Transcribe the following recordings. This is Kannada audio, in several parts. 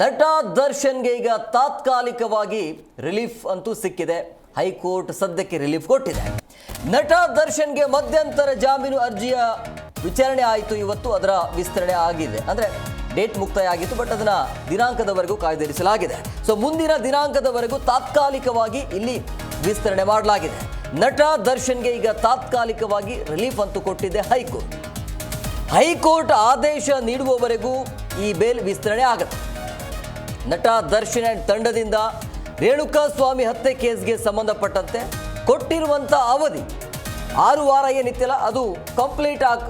ನಟ ದರ್ಶನ್ಗೆ ಈಗ ತಾತ್ಕಾಲಿಕವಾಗಿ ರಿಲೀಫ್ ಅಂತೂ ಸಿಕ್ಕಿದೆ. ಹೈಕೋರ್ಟ್ ಸದ್ಯಕ್ಕೆ ರಿಲೀಫ್ ಕೊಟ್ಟಿದೆ. ನಟ ದರ್ಶನ್ಗೆ ಮಧ್ಯಂತರ ಜಾಮೀನು ಅರ್ಜಿಯ ವಿಚಾರಣೆ ಆಯಿತು. ಇವತ್ತು ಅದರ ವಿಸ್ತರಣೆ ಆಗಿದೆ. ಅಂದರೆ ಡೇಟ್ ಮುಕ್ತಾಯ ಆಗಿತ್ತು ಬಟ್ ಅದನ್ನು ದಿನಾಂಕದವರೆಗೂ ಕಾಯ್ದಿರಿಸಲಾಗಿದೆ. ಸೊ ಮುಂದಿನ ದಿನಾಂಕದವರೆಗೂ ತಾತ್ಕಾಲಿಕವಾಗಿ ಇಲ್ಲಿ ವಿಸ್ತರಣೆ ಮಾಡಲಾಗಿದೆ. ನಟ ದರ್ಶನ್ಗೆ ಈಗ ತಾತ್ಕಾಲಿಕವಾಗಿ ರಿಲೀಫ್ ಅಂತೂ ಕೊಟ್ಟಿದೆ ಹೈಕೋರ್ಟ್. ಹೈಕೋರ್ಟ್ ಆದೇಶ ನೀಡುವವರೆಗೂ ಈ ಬೇಲ್ ವಿಸ್ತರಣೆ ಆಗುತ್ತೆ. ನಟ ದರ್ಶನ್ ತಂಡದಿಂದ ರೇಣುಕಾ ಸ್ವಾಮಿ ಹತ್ಯೆ ಕೇಸ್ಗೆ ಸಂಬಂಧಪಟ್ಟಂತೆ ಕೊಟ್ಟಿರುವಂಥ ಅವಧಿ ಆರು ವಾರ ಏನಿತ್ತಲ್ಲ, ಅದು ಕಂಪ್ಲೀಟ್ ಆಗಿ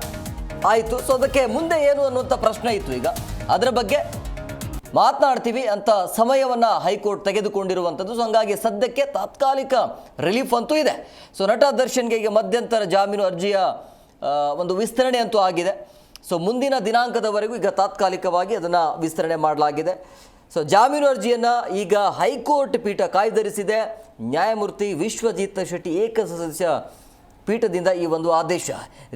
ಆಯಿತು. ಸೊ ಅದಕ್ಕೆ ಮುಂದೆ ಏನು ಅನ್ನುವಂಥ ಪ್ರಶ್ನೆ ಇತ್ತು ಈಗ. ಅದರ ಬಗ್ಗೆ ಮಾತನಾಡ್ತೀವಿ ಅಂತ ಸಮಯವನ್ನು ಹೈಕೋರ್ಟ್ ತೆಗೆದುಕೊಂಡಿರುವಂಥದ್ದು ಸೊ ಹಂಗಾಗಿ ಸದ್ಯಕ್ಕೆ ತಾತ್ಕಾಲಿಕ ರಿಲೀಫ್ ಅಂತೂ ಇದೆ. ಸೊ ನಟ ದರ್ಶನ್ಗೆ ಈಗ ಮಧ್ಯಂತರ ಜಾಮೀನು ಅರ್ಜಿಯ ಒಂದು ವಿಸ್ತರಣೆ ಅಂತೂ ಆಗಿದೆ. ಸೊ ಮುಂದಿನ ದಿನಾಂಕದವರೆಗೂ ಈಗ ತಾತ್ಕಾಲಿಕವಾಗಿ ಅದನ್ನು ವಿಸ್ತರಣೆ ಮಾಡಲಾಗಿದೆ. ಸೊ ಜಾಮೀನು ಅರ್ಜಿಯನ್ನು ಈಗ ಹೈಕೋರ್ಟ್ ಪೀಠ ಕಾಯ್ದಿರಿಸಿದೆ. ನ್ಯಾಯಮೂರ್ತಿ ವಿಶ್ವಜಿತ್ ಶೆಟ್ಟಿ ಏಕಸದಸ್ಯ ಪೀಠದಿಂದ ಈ ಒಂದು ಆದೇಶ.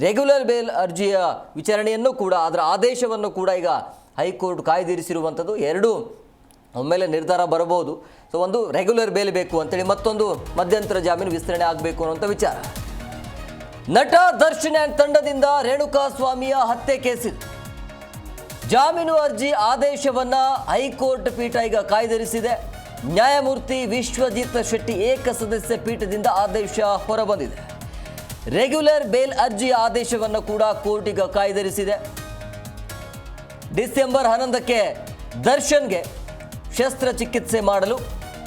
ರೆಗ್ಯುಲರ್ ಬೇಲ್ ಅರ್ಜಿಯ ವಿಚಾರಣೆಯನ್ನು ಕೂಡ, ಅದರ ಆದೇಶವನ್ನು ಕೂಡ ಈಗ ಹೈಕೋರ್ಟ್ ಕಾಯ್ದಿರಿಸಿರುವಂಥದ್ದು. ಎರಡು ಒಮ್ಮೆಲೆ ನಿರ್ಧಾರ ಬರಬಹುದು. ಸೊ ಒಂದು ರೆಗ್ಯುಲರ್ ಬೇಲ್ ಬೇಕು ಅಂತೇಳಿ ಮತ್ತೊಂದು ಮಧ್ಯಂತರ ಜಾಮೀನು ವಿಸ್ತರಣೆ ಆಗಬೇಕು ಅನ್ನುವಂಥ ವಿಚಾರ. ನಟ ದರ್ಶನ್ ತಂಡದಿಂದ ರೇಣುಕಾ ಸ್ವಾಮಿಯ ಹತ್ಯೆ ಕೇಸಿತ್ತು. ಜಾಮೀನು ಅರ್ಜಿ ಆದೇಶವನ್ನ ಹೈಕೋರ್ಟ್ ಪೀಠ ಈಗ ಕಾಯ್ದಿರಿಸಿದೆ. ನ್ಯಾಯಮೂರ್ತಿ ವಿಶ್ವಜಿತ್ ಶೆಟ್ಟಿ ಏಕಸದಸ್ಯ ಪೀಠದಿಂದ ಆದೇಶ ಹೊರಬಂದಿದೆ. ರೆಗ್ಯುಲರ್ ಬೇಲ್ ಅರ್ಜಿ ಆದೇಶವನ್ನು ಕೂಡ ಕೋರ್ಟ್ ಈಗ ಕಾಯ್ದಿರಿಸಿದೆ. ಡಿಸೆಂಬರ್ ಹನ್ನೊಂದಕ್ಕೆ ದರ್ಶನ್ಗೆ ಶಸ್ತ್ರಚಿಕಿತ್ಸೆ ಮಾಡಲು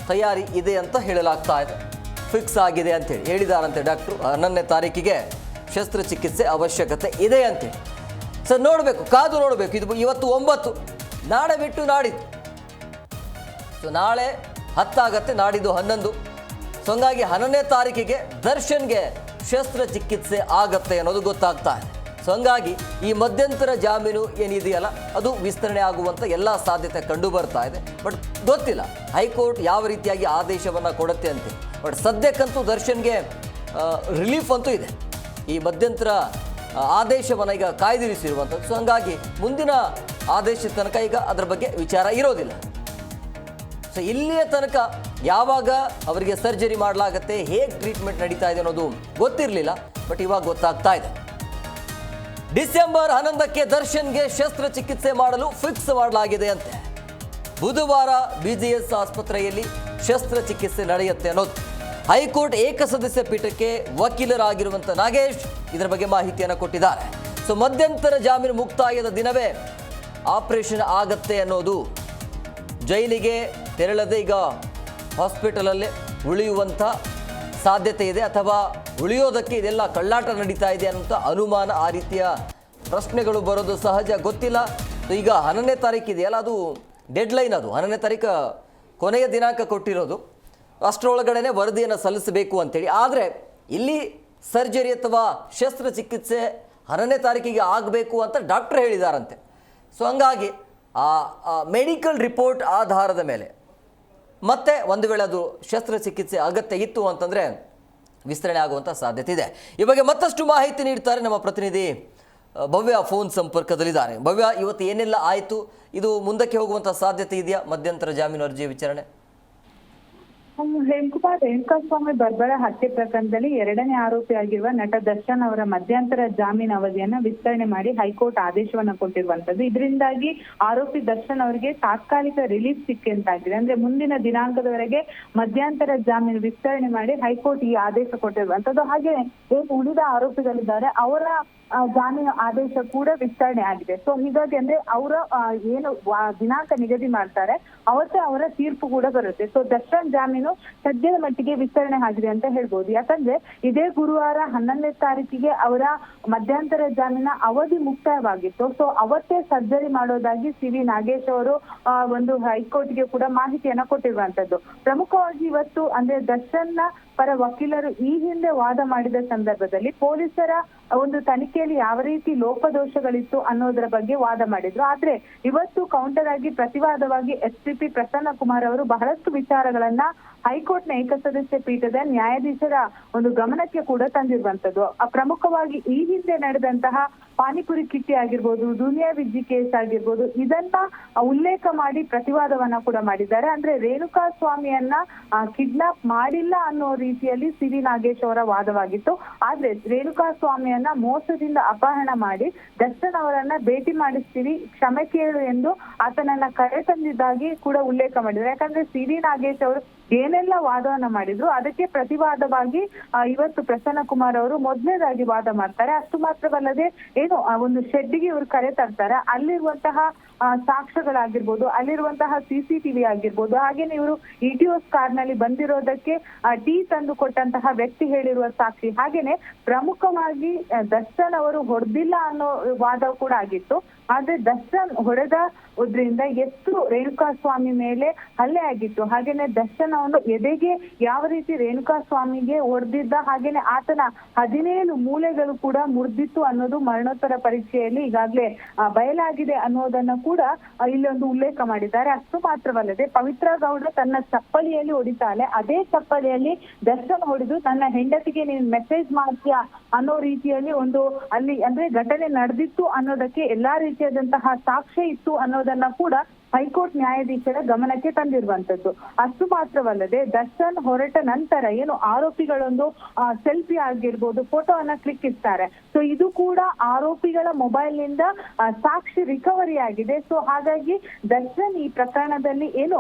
ತಯಾರಿ ಇದೆ ಅಂತ ಹೇಳಲಾಗ್ತಾ ಇದೆ. ಫಿಕ್ಸ್ ಆಗಿದೆ ಅಂತೇಳಿ ಹೇಳಿದಾರಂತೆ ಡಾಕ್ಟ್ರು. ಹನ್ನೊಂದನೇ ತಾರೀಕಿಗೆ ಶಸ್ತ್ರಚಿಕಿತ್ಸೆ ಅವಶ್ಯಕತೆ ಇದೆ ಅಂತೇಳಿ ಸರ್ ನೋಡಬೇಕು, ಕಾದು ನೋಡಬೇಕು. ಇದು ಇವತ್ತು ಒಂಬತ್ತು. ನಾಳೆ ಬಿಟ್ಟು ನಾಡಿದ್ದು. ಸೊ, ನಾಳೆ ಹತ್ತಾಗತ್ತೆ, ನಾಡಿದ್ದು ಹನ್ನೊಂದು. ಸೊ, ಹಂಗಾಗಿ ಹನ್ನೊಂದನೇ ತಾರೀಕಿಗೆ ದರ್ಶನ್ಗೆ ಶಸ್ತ್ರಚಿಕಿತ್ಸೆ ಆಗತ್ತೆ ಅನ್ನೋದು ಗೊತ್ತಾಗ್ತಾ ಇದೆ. ಸೊ, ಹಂಗಾಗಿ ಈ ಮಧ್ಯಂತರ ಜಾಮೀನು ಏನಿದೆಯಲ್ಲ, ಅದು ವಿಸ್ತರಣೆ ಆಗುವಂಥ ಎಲ್ಲ ಸಾಧ್ಯತೆ ಕಂಡು ಬರ್ತಾ ಇದೆ. ಬಟ್ ಗೊತ್ತಿಲ್ಲ, ಹೈಕೋರ್ಟ್ ಯಾವ ರೀತಿಯಾಗಿ ಆದೇಶವನ್ನು ಕೊಡುತ್ತೆ ಅಂತ. ಬಟ್ ಸದ್ಯಕ್ಕಂತೂ ದರ್ಶನ್ಗೆ ರಿಲೀಫ್ ಅಂತೂ ಇದೆ. ಈ ಮಧ್ಯಂತರ ಆದೇಶವನ್ನು ಈಗ ಕಾಯ್ದಿರಿಸಿರುವಂಥದ್ದು. ಸೊ ಹಂಗಾಗಿ ಮುಂದಿನ ಆದೇಶದ ತನಕ ಈಗ ಅದರ ಬಗ್ಗೆ ವಿಚಾರ ಇರೋದಿಲ್ಲ. ಸೊ ಇಲ್ಲಿಯ ತನಕ ಯಾವಾಗ ಅವರಿಗೆ ಸರ್ಜರಿ ಮಾಡಲಾಗತ್ತೆ, ಹೇಗೆ ಟ್ರೀಟ್ಮೆಂಟ್ ನಡೀತಾ ಇದೆ ಅನ್ನೋದು ಗೊತ್ತಿರಲಿಲ್ಲ ಬಟ್ ಇವಾಗ ಗೊತ್ತಾಗ್ತಾ ಇದೆ. ಡಿಸೆಂಬರ್ ಹನ್ನೊಂದಕ್ಕೆ ದರ್ಶನ್ಗೆ ಶಸ್ತ್ರಚಿಕಿತ್ಸೆ ಮಾಡಲು ಫಿಕ್ಸ್ ಮಾಡಲಾಗಿದೆ ಅಂತೆ. ಬುಧವಾರ ಬಿಜಿಎಸ್ ಆಸ್ಪತ್ರೆಯಲ್ಲಿ ಶಸ್ತ್ರಚಿಕಿತ್ಸೆ ನಡೆಯುತ್ತೆ ಅನ್ನೋದು. ಹೈಕೋರ್ಟ್ ಏಕಸದಸ್ಯ ಪೀಠಕ್ಕೆ ವಕೀಲರಾಗಿರುವಂಥ ನಾಗೇಶ್ ಇದರ ಬಗ್ಗೆ ಮಾಹಿತಿಯನ್ನು ಕೊಟ್ಟಿದ್ದಾರೆ. ಸೊ, ಮಧ್ಯಂತರ ಜಾಮೀನು ಮುಕ್ತಾಯದ ದಿನವೇ ಆಪರೇಷನ್ ಆಗತ್ತೆ ಅನ್ನೋದು ಜೈಲಿಗೆ ತೆರಳದೆ ಈಗ ಹಾಸ್ಪಿಟಲಲ್ಲೇ ಉಳಿಯುವಂಥ ಸಾಧ್ಯತೆ ಇದೆ ಅಥವಾ ಉಳಿಯೋದಕ್ಕೆ ಇದೆಲ್ಲ ಕಳ್ಳಾಟ ನಡೀತಾ ಇದೆ ಅನ್ನೋಂಥ ಅನುಮಾನ ಆ ರೀತಿಯ ಪ್ರಶ್ನೆಗಳು ಬರೋದು ಸಹಜ ಗೊತ್ತಿಲ್ಲ. ಈಗ ಹನ್ನೊಂದನೇ ತಾರೀಕು ಇದೆಯಲ್ಲ ಅದು ಡೆಡ್ಲೈನ್ ಅದು. ಹನ್ನೊಂದನೇ ತಾರೀಕು ಕೊನೆಯ ದಿನಾಂಕ ಕೊಟ್ಟಿರೋದು. ಅಷ್ಟರೊಳಗಡೆನೆ ವರದಿಯನ್ನು ಸಲ್ಲಿಸಬೇಕು ಅಂತೇಳಿ. ಆದರೆ ಇಲ್ಲಿ ಸರ್ಜರಿ ಅಥವಾ ಶಸ್ತ್ರಚಿಕಿತ್ಸೆ ಹನ್ನೊಂದನೇ ತಾರೀಕಿಗೆ ಆಗಬೇಕು ಅಂತ ಡಾಕ್ಟರ್ ಹೇಳಿದಾರಂತೆ. ಸೊ ಹಂಗಾಗಿ ಆ ಮೆಡಿಕಲ್ ರಿಪೋರ್ಟ್ ಆಧಾರದ ಮೇಲೆ ಮತ್ತೆ ಒಂದು ವೇಳೆ ಅದು ಶಸ್ತ್ರಚಿಕಿತ್ಸೆ ಅಗತ್ಯ ಇತ್ತು ಅಂತಂದರೆ ವಿಸ್ತರಣೆ ಆಗುವಂಥ ಸಾಧ್ಯತೆ ಇದೆ. ಈ ಬಗ್ಗೆ ಮತ್ತಷ್ಟು ಮಾಹಿತಿ ನೀಡ್ತಾರೆ ನಮ್ಮ ಪ್ರತಿನಿಧಿ ಭವ್ಯ ಫೋನ್ ಸಂಪರ್ಕದಲ್ಲಿದ್ದಾರೆ. ಭವ್ಯ, ಇವತ್ತು ಏನೆಲ್ಲ ಆಯಿತು? ಇದು ಮುಂದಕ್ಕೆ ಹೋಗುವಂಥ ಸಾಧ್ಯತೆ ಇದೆಯಾ? ಮಧ್ಯಂತರ ಜಾಮೀನು ಅರ್ಜಿಯ ವಿಚಾರಣೆ? ಹೇಮಕುಮಾರ್, ರೇಣುಕಾಸ್ವಾಮಿ ಬರ್ಬರ ಹತ್ಯೆ ಪ್ರಕರಣದಲ್ಲಿ ಎರಡನೇ ಆರೋಪಿಯಾಗಿರುವ ನಟ ದರ್ಶನ್ ಅವರ ಮಧ್ಯಂತರ ಜಾಮೀನು ಅವಧಿಯನ್ನ ವಿಸ್ತರಣೆ ಮಾಡಿ ಹೈಕೋರ್ಟ್ ಆದೇಶವನ್ನ ಕೊಟ್ಟಿರುವಂತದ್ದು ಇದರಿಂದಾಗಿ ಆರೋಪಿ ದರ್ಶನ್ ಅವರಿಗೆ ತಾತ್ಕಾಲಿಕ ರಿಲೀಫ್ ಸಿಕ್ಕಂತಾಗಿದೆ ಅಂದ್ರೆ ಮುಂದಿನ ದಿನಾಂಕದವರೆಗೆ ಮಧ್ಯಂತರ ಜಾಮೀನು ವಿಸ್ತರಣೆ ಮಾಡಿ ಹೈಕೋರ್ಟ್ ಈ ಆದೇಶ ಕೊಟ್ಟಿರುವಂತದ್ದು ಹಾಗೆ ಏನು ಉಳಿದ ಆರೋಪಿಗಳಿದ್ದಾರೆ, ಅವರ ಜಾಮೀನು ಆದೇಶ ಕೂಡ ವಿಸ್ತರಣೆ ಆಗಿದೆ. ಸೊ ಹೀಗಾಗಿ ಅಂದ್ರೆ ಅವರ ಏನು ದಿನಾಂಕ ನಿಗದಿ ಮಾಡ್ತಾರೆ, ಅವತ್ತೇ ಅವರ ತೀರ್ಪು ಕೂಡ ಬರುತ್ತೆ. ಸೊ ದರ್ಶನ್ ಜಾಮೀನು ಸದ್ಯದ ಮಟ್ಟಿಗೆ ವಿಸ್ತರಣೆ ಆಗಿದೆ ಅಂತ ಹೇಳ್ಬೋದು. ಯಾಕಂದ್ರೆ ಇದೇ ಗುರುವಾರ ಹನ್ನೊಂದನೇ ತಾರೀಕಿಗೆ ಅವರ ಮಧ್ಯಂತರ ಜಾಮೀನ ಅವಧಿ ಮುಕ್ತಾಯವಾಗಿತ್ತು. ಸೊ ಅವತ್ತೇ ಸರ್ಜರಿ ಮಾಡೋದಾಗಿ ಸಿ ವಿ ನಾಗೇಶ್ ಅವರು ಒಂದು ಹೈಕೋರ್ಟ್ಗೆ ಕೂಡ ಮಾಹಿತಿಯನ್ನ ಕೊಟ್ಟಿರುವಂತದ್ದು. ಪ್ರಮುಖವಾಗಿ ಇವತ್ತು ಅಂದ್ರೆ ದರ್ಶನ್ನ ಪರ ವಕೀಲರು ಈ ಹಿಂದೆ ವಾದ ಮಾಡಿದ ಸಂದರ್ಭದಲ್ಲಿ ಪೊಲೀಸರ ಒಂದು ತನಿಖೆಯಲ್ಲಿ ಯಾವ ರೀತಿ ಲೋಪದೋಷಗಳಿತ್ತು ಅನ್ನೋದರ ಬಗ್ಗೆ ವಾದ ಮಾಡಿದ್ರು. ಆದ್ರೆ ಇವತ್ತು ಕೌಂಟರ್ ಆಗಿ ಪ್ರತಿವಾದವಾಗಿ ಎಸ್ ಪ್ರಸನ್ನ ಕುಮಾರ್ ಅವರು ಬಹಳಷ್ಟು ವಿಚಾರಗಳನ್ನ ಹೈಕೋರ್ಟ್ನ ಏಕಸದಸ್ಯ ಪೀಠದ ನ್ಯಾಯಾಧೀಶರ ಒಂದು ಗಮನಕ್ಕೆ ಕೂಡ ತಂದಿರುವಂತದ್ದು ಪ್ರಮುಖವಾಗಿ ಈ ಹಿಂದೆ ನಡೆದಂತಹ ಪಾನಿಪುರಿ ಕಿಟ್ಟಿ ಆಗಿರ್ಬೋದು, ದುನಿಯಾ ವಿಜ್ಜಿ ಕೇಸ್ ಆಗಿರ್ಬೋದು, ಇದನ್ನ ಉಲ್ಲೇಖ ಮಾಡಿ ಪ್ರತಿವಾದವನ್ನ ಕೂಡ ಮಾಡಿದ್ದಾರೆ. ಅಂದ್ರೆ ರೇಣುಕಾ ಸ್ವಾಮಿಯನ್ನ ಕಿಡ್ನಾಪ್ ಮಾಡಿಲ್ಲ ಅನ್ನೋ ರೀತಿಯಲ್ಲಿ ಸಿರಿ ನಾಗೇಶ್ ಅವರ ವಾದವಾಗಿತ್ತು. ಆದ್ರೆ ರೇಣುಕಾ ಸ್ವಾಮಿಯನ್ನ ಮೋಸದಿಂದ ಅಪಹರಣ ಮಾಡಿ ದರ್ಶನ್ ಅವರನ್ನ ಭೇಟಿ ಮಾಡಿಸ್ತೀವಿ, ಕ್ಷಮೆ ಕೇಳು ಎಂದು ಆತನನ್ನ ಕರೆ ತಂದಿದ್ದಾಗಿ ಕೂಡ ಉಲ್ಲೇಖ ಮಾಡಿದ್ದಾರೆ. ಯಾಕಂದ್ರೆ ಸಿರಿ ನಾಗೇಶ್ ಅವರು ಏನೆಲ್ಲ ವಾದವನ್ನ ಮಾಡಿದ್ರು, ಅದಕ್ಕೆ ಪ್ರತಿವಾದವಾಗಿ ಇವತ್ತು ಪ್ರಸನ್ನ ಕುಮಾರ್ ಅವರು ಮೊದಲನೇದಾಗಿ ವಾದ ಮಾಡ್ತಾರೆ. ಅಷ್ಟು ಮಾತ್ರವಲ್ಲದೆ ಏನು, ಆ ಒಂದು ಶೆಡ್ಗೆ ಇವರು ಕರೆ ತರ್ತಾರೆ. ಅಲ್ಲಿರುವಂತಹ ಸಾಕ್ಷ್ಯಗಳಾಗಿರ್ಬೋದು, ಅಲ್ಲಿರುವಂತಹ ಸಿಸಿಟಿವಿ ಆಗಿರ್ಬೋದು, ಹಾಗೇನೆ ಇವರು ಇಟಿಒಸ್ ಕಾರ್ನಲ್ಲಿ ಬಂದಿರೋದಕ್ಕೆ ಟೀ ತಂದು ಕೊಟ್ಟಂತಹ ವ್ಯಕ್ತಿ ಹೇಳಿರುವ ಸಾಕ್ಷಿ. ಹಾಗೇನೆ ಪ್ರಮುಖವಾಗಿ ದರ್ಶನ್ ಅವರು ಹೊಡೆದಿಲ್ಲ ಅನ್ನೋ ವಾದ ಕೂಡ ಆಗಿತ್ತು. ಆದ್ರೆ ದರ್ಶನ್ ಹೊಡೆದ ಉದ್ರಿಂದ ಎಷ್ಟು ರೇಣುಕಾ ಸ್ವಾಮಿ ಮೇಲೆ ಹಲ್ಲೆ ಆಗಿತ್ತು. ಹಾಗೇನೆ ದರ್ಶನ್ ಅವನು ಎದೆಗೆ ಯಾವ ರೀತಿ ರೇಣುಕಾ ಸ್ವಾಮಿಗೆ ಹೊಡೆದಿದ್ದ, ಹಾಗೇನೆ ಆತನ ಹದಿನೇಳು ಮೂಲೆಗಳು ಕೂಡ ಮುರಿದಿತ್ತು ಅನ್ನೋದು ಮರಣೋತ್ತರ ಪರೀಕ್ಷೆಯಲ್ಲಿ ಈಗಾಗಲೇ ಬಯಲಾಗಿದೆ ಅನ್ನೋದನ್ನ ಕೂಡ ಇಲ್ಲೊಂದು ಉಲ್ಲೇಖ ಮಾಡಿದ್ದಾರೆ. ಅಷ್ಟು ಮಾತ್ರವಲ್ಲದೆ ಪವಿತ್ರ ಗೌಡ ತನ್ನ ಚಪ್ಪಲಿಯಲ್ಲಿ ಹೊಡಿತಾಳೆ ಅದೇ ಚಪ್ಪಲಿಯಲ್ಲಿ ದರ್ಶನ್ ಹೊಡೆದು ತನ್ನ ಹೆಂಡತಿಗೆ ನೀನು ಮೆಸೇಜ್ ಮಾಡ್ತೀಯಾ ಅನ್ನೋ ರೀತಿಯಲ್ಲಿ ಒಂದು ಅಲ್ಲಿ, ಅಂದ್ರೆ ಘಟನೆ ನಡೆದಿತ್ತು ಅನ್ನೋದಕ್ಕೆ ಎಲ್ಲಾ ರೀತಿಯಾದಂತಹ ಸಾಕ್ಷ್ಯ ಇತ್ತು ಅನ್ನೋದನ್ನ ಕೂಡ ಹೈಕೋರ್ಟ್ ನ್ಯಾಯಾಧೀಶರ ಗಮನಕ್ಕೆ ತಂದಿರುವಂತದ್ದು ಅಷ್ಟು ಮಾತ್ರವಲ್ಲದೆ ದರ್ಶನ್ ಹೊರಟ ನಂತರ ಏನು ಆರೋಪಿಗಳೊಂದು ಸೆಲ್ಫಿ ಆಗಿರ್ಬೋದು, ಫೋಟೋವನ್ನ ಕ್ಲಿಕ್ಕಿಸ್ತಾರೆ ಸೊ ಇದು ಕೂಡ ಆರೋಪಿಗಳ ಮೊಬೈಲ್ನಿಂದ ಸಾಕ್ಷಿ ರಿಕವರಿ ಆಗಿದೆ. ಸೊ ಹಾಗಾಗಿ ದರ್ಶನ್ ಈ ಪ್ರಕರಣದಲ್ಲಿ ಏನು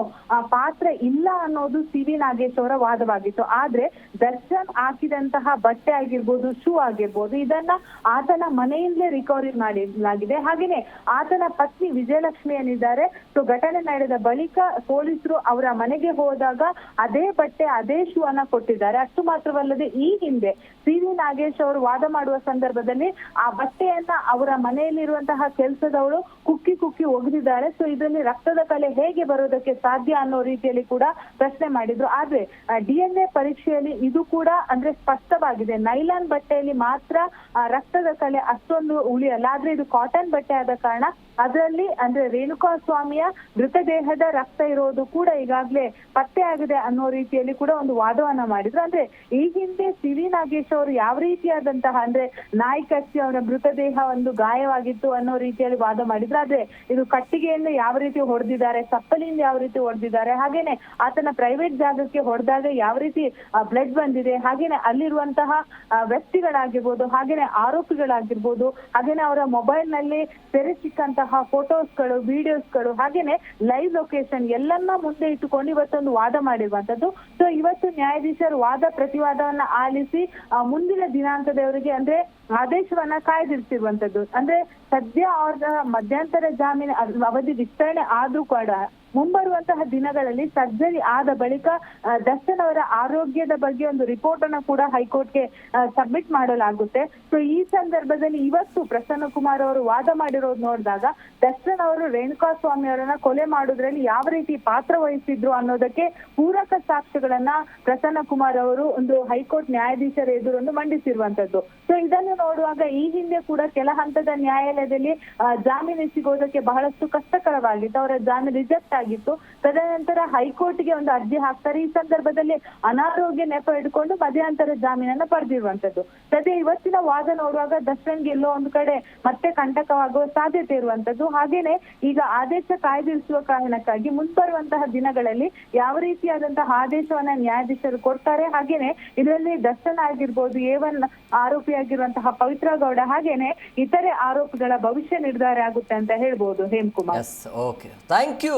ಪಾತ್ರ ಇಲ್ಲ ಅನ್ನೋದು ಸಿ ವಿ ನಾಗೇಶ್ ಅವರ ವಾದವಾಗಿತ್ತು. ಆದ್ರೆ ದರ್ಶನ್ ಹಾಕಿದಂತಹ ಬಟ್ಟೆ ಆಗಿರ್ಬೋದು, ಶೂ ಆಗಿರ್ಬೋದು, ಇದನ್ನ ಆತನ ಮನೆಯಿಂದಲೇ ರಿಕವರಿ ಮಾಡಲಾಗಿದೆ ಹಾಗೇನೆ ಆತನ ಪತ್ನಿ ವಿಜಯಲಕ್ಷ್ಮಿ ಏನಿದ್ದಾರೆ ಸೊ ಘಟನೆ ನಡೆದ ಬಳಿಕ ಪೊಲೀಸರು ಅವರ ಮನೆಗೆ ಹೋದಾಗ ಅದೇ ಬಟ್ಟೆ, ಅದೇ ಶೂ ಅನ್ನ ಕೊಟ್ಟಿದ್ದಾರೆ. ಅಷ್ಟು ಮಾತ್ರವಲ್ಲದೆ ಈ ಹಿಂದೆ ಸಿ ವಿ ನಾಗೇಶ್ ಅವರು ವಾದ ಮಾಡುವ ಸಂದರ್ಭದಲ್ಲಿ ಆ ಬಟ್ಟೆಯನ್ನ ಅವರ ಮನೆಯಲ್ಲಿರುವಂತಹ ಕೆಲಸದವಳು ಕುಕ್ಕಿ ಕುಕ್ಕಿ ಒಗೆದಿದ್ದಾರೆ ಸೊ ಇದರಲ್ಲಿ ರಕ್ತದ ಕಲೆ ಹೇಗೆ ಬರೋದಕ್ಕೆ ಸಾಧ್ಯ ಅನ್ನೋ ರೀತಿಯಲ್ಲಿ ಕೂಡ ಪ್ರಶ್ನೆ ಮಾಡಿದ್ರು. ಆದ್ರೆ ಡಿ ಎನ್ ಎ ಪರೀಕ್ಷೆಯಲ್ಲಿ ಇದು ಕೂಡ ಅಂದ್ರೆ ಸ್ಪಷ್ಟವಾಗಿದೆ. ನೈಲಾನ್ ಬಟ್ಟೆಯಲ್ಲಿ ಮಾತ್ರ ರಕ್ತದ ಕಲೆ ಅಷ್ಟೊಂದು ಉಳಿಯಲ್ಲ. ಆದ್ರೆ ಇದು ಕಾಟನ್ ಬಟ್ಟೆ ಆದ ಕಾರಣ ಅದರಲ್ಲಿ ಅಂದ್ರೆ ರೇಣುಕಾ ಸ್ವಾಮಿಯ ಮೃತದೇಹದ ರಕ್ತ ಇರೋದು ಕೂಡ ಈಗಾಗಲೇ ಪತ್ತೆ ಆಗಿದೆ ಅನ್ನೋ ರೀತಿಯಲ್ಲಿ ಕೂಡ ಒಂದು ವಾದವನ್ನ ಮಾಡಿದ್ರು. ಅಂದ್ರೆ ಈ ಹಿಂದೆ ಸಿವಿ ನಾಗೇಶ್ ಅವರು ಯಾವ ರೀತಿಯಾದಂತಹ ಅಂದ್ರೆ ನಾಯಿ ಕಚ್ಚಿ ಅವರ ಮೃತದೇಹ ಒಂದು ಗಾಯವಾಗಿತ್ತು ಅನ್ನೋ ರೀತಿಯಲ್ಲಿ ವಾದ ಮಾಡಿದ್ರು. ಆದ್ರೆ ಇದು ಕಟ್ಟಿಗೆಯಿಂದ ಯಾವ ರೀತಿ ಹೊಡೆದಿದ್ದಾರೆ ಚಪ್ಪಲಿಯಿಂದ ಯಾವ ರೀತಿ ಹೊಡೆದಿದ್ದಾರೆ, ಹಾಗೇನೆ ಆತನ ಪ್ರೈವೇಟ್ ಜಾಗಕ್ಕೆ ಹೊಡೆದಾಗ ಯಾವ ರೀತಿ ಬ್ಲಡ್ ಬಂದಿದೆ, ಹಾಗೇನೆ ಅಲ್ಲಿರುವಂತಹ ವ್ಯಕ್ತಿಗಳಾಗಿರ್ಬೋದು, ಹಾಗೇನೆ ಆರೋಪಿಗಳಾಗಿರ್ಬೋದು, ಹಾಗೇನೆ ಅವರ ಮೊಬೈಲ್ನಲ್ಲಿ ಸೆರೆ ಸಿಕ್ಕಂತಹ ಫೋಟೋಸ್ಗಳು ವಿಡಿಯೋಸ್ಗಳು ಹಾಗೇನೆ ಲೈವ್ ಲೊಕೇಶನ್ ಎಲ್ಲನ್ನ ಮುಂದೆ ಇಟ್ಟುಕೊಂಡು ಇವತ್ತೊಂದು ವಾದ ಮಾಡಿರುವಂತದ್ದು ಸೊ ಇವತ್ತು ನ್ಯಾಯಾಧೀಶರು ವಾದ ಪ್ರತಿವಾದವನ್ನ ಆಲಿಸಿ ಮುಂದಿನ ದಿನಾಂಕದವರಿಗೆ ಅಂದ್ರೆ ಆದೇಶವನ್ನ ಕಾಯ್ದಿರಿಸಿರುವಂತದ್ದು ಅಂದ್ರೆ ಸದ್ಯ ಅವ್ರ ಮಧ್ಯಂತರ ಜಾಮೀನು ಅವಧಿ ವಿಸ್ತರಣೆ ಆದ್ರೂ ಕೂಡ ಮುಂಬರುವಂತಹ ದಿನಗಳಲ್ಲಿ ಸರ್ಜರಿ ಆದ ಬಳಿಕ ದರ್ಶನ್ ಅವರ ಆರೋಗ್ಯದ ಬಗ್ಗೆ ಒಂದು ರಿಪೋರ್ಟ್ ಅನ್ನ ಕೂಡ ಹೈಕೋರ್ಟ್ಗೆ ಸಬ್ಮಿಟ್ ಮಾಡಲಾಗುತ್ತೆ. ಸೊ ಈ ಸಂದರ್ಭದಲ್ಲಿ ಇವತ್ತು ಪ್ರಸನ್ನ ಕುಮಾರ್ ಅವರು ವಾದ ಮಾಡಿರೋದು ನೋಡಿದಾಗ, ದರ್ಶನ್ ಅವರು ರೇಣುಕಾ ಸ್ವಾಮಿ ಅವರನ್ನ ಕೊಲೆ ಮಾಡೋದ್ರಲ್ಲಿ ಯಾವ ರೀತಿ ಪಾತ್ರ ವಹಿಸಿದ್ರು ಅನ್ನೋದಕ್ಕೆ ಪೂರಕ ಸಾಕ್ಷ್ಯಗಳನ್ನ ಪ್ರಸನ್ನ ಕುಮಾರ್ ಅವರು ಒಂದು ಹೈಕೋರ್ಟ್ ನ್ಯಾಯಾಧೀಶರ ಎದುರನ್ನು ಮಂಡಿಸಿರುವಂತದ್ದು. ಸೊ ಇದನ್ನು ನೋಡುವಾಗ ಈ ಹಿಂದೆ ಕೂಡ ಕೆಲ ಹಂತದ ನ್ಯಾಯಾಲಯದಲ್ಲಿ ಜಾಮೀನು ಸಿಗೋದಕ್ಕೆ ಬಹಳಷ್ಟು ಕಷ್ಟಕರವಾಗಿತ್ತು. ಅವರ ಜಾಮೀನು ರಿಜೆಕ್ಟ್ ಆಗಿತ್ತು. ತದನಂತರ ಹೈಕೋರ್ಟ್ಗೆ ಒಂದು ಅರ್ಜಿ ಹಾಕ್ತಾರೆ. ಈ ಸಂದರ್ಭದಲ್ಲಿ ಅನಾರೋಗ್ಯ ನೆಪ ಇಟ್ಕೊಂಡು ಮಧ್ಯಂತರ ಜಾಮೀನನ್ನ ಪಡೆದಿರುವಂತದ್ದು ಸದ್ಯ ಇವತ್ತಿನ ವಾದ ನೋಡುವಾಗ ದರ್ಶನ್ಗೆ ಎಲ್ಲೋ ಒಂದು ಕಡೆ ಮತ್ತೆ ಕಂಟಕವಾಗುವ ಸಾಧ್ಯತೆ ಇರುವಂತದ್ದು ಹಾಗೇನೆ ಈಗ ಆದೇಶ ಕಾಯ್ದಿರಿಸುವ ಕಾರಣಕ್ಕಾಗಿ ಮುಂಬರುವಂತಹ ದಿನಗಳಲ್ಲಿ ಯಾವ ರೀತಿಯಾದಂತಹ ಆದೇಶವನ್ನ ನ್ಯಾಯಾಧೀಶರು ಕೊಡ್ತಾರೆ. ಹಾಗೇನೆ ಇದರಲ್ಲಿ ದರ್ಶನ್ ಆಗಿರ್ಬೋದು ಏವನ್ ಆರೋಪಿಯಾಗಿರುವಂತಹ ಪವಿತ್ರ ಗೌಡ ಹಾಗೇನೆ ಇತರೆ ಆರೋಪಿಗಳ ಭವಿಷ್ಯ ನಿರ್ಧಾರ ಆಗುತ್ತೆ ಅಂತ ಹೇಳ್ಬೋದು Hemakumar. Okay thank you